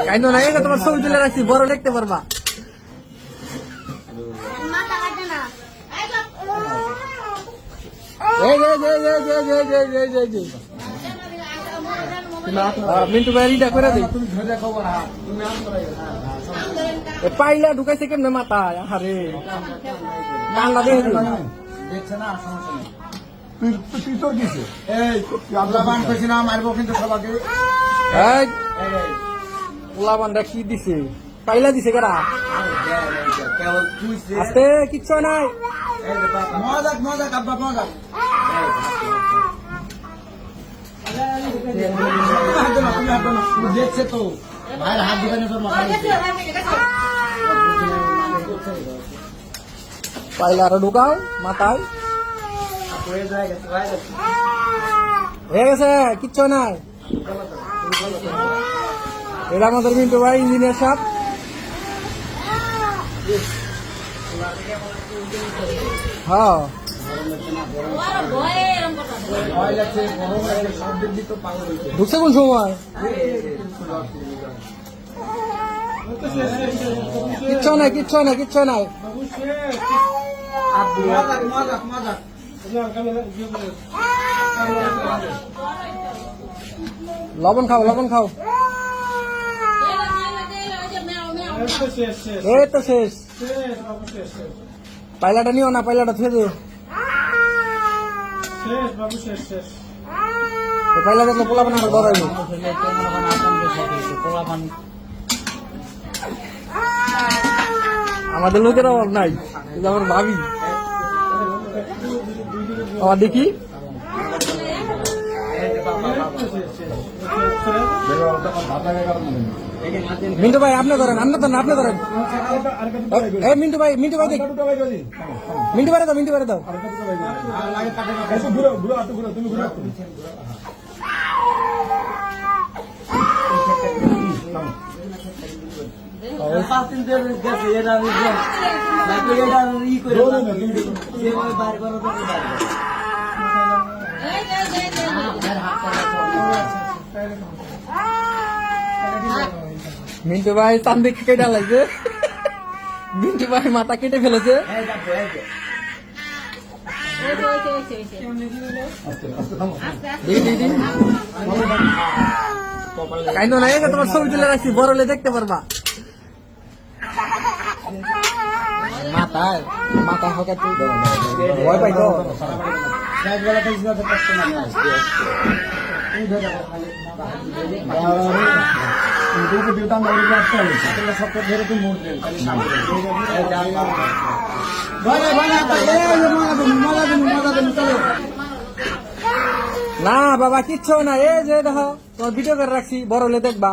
কাইনো না এটা তোমার ছবি তুলে রাখছি বড় দেখতে পারবা। পাইলা ঢুকাইছে কেমনে মাথা আরে কান্না দিয়ে দেখছে না সমস্যা তুই তোর দিছে এই না মারবো কিন্তু সবাকে এই। পোলাবানটা কি দিছে? পাইলা দিছে কেরা আস্তে কিচ্ছু নাই। মজাক মজাক আব্বা মজাক। দেখছে তো ভাইয়ের হাত আরও ঢুকাও মাথায়। হয়ে গেছে কিচ্ছু নাই। এটা আমাদের মিন্টু ভাই, ইঞ্জিনিয়ার সাহেব। হ্যাঁ। ঢুকছে কোন নাই, কিচ্ছু নাই কিচ্ছু নাই। লবণ খাও লবণ খাও। এই তো শেষ। পাইলাটা নিও না, পাইলাটা থুয়ে দিও। এই পাইলা দেখলে পোলা বানানো ধরাইব আমাদের লোকের অভাব নাই যে আমার ভাবি। আবার দেখি। মিন্টু ভাই আপনি ধরেন আপনি ধরেন আপনি ধরেন। এই মিন্টু ভাই মিন্টু ভাই মিন্টু ভাই দাও মিন্টু ভাই দাও। মিন্টু ভাই চান দেখে কেটে লাগছে মিন্টু ভাই মাথা কেটে ফেলেছে। দেখি দেখি দেখি। কাইন্দ না এটা তোমার ছবি তুলে রাখছি, বড় হলে দেখতে পারবা। মাথায়, মাথা হকাতে ভয় পাই তো না বাবা কিচ্ছু না। এ যে দেখো তোমার ভিডিও করে রাখছি বড় হলে দেখবা।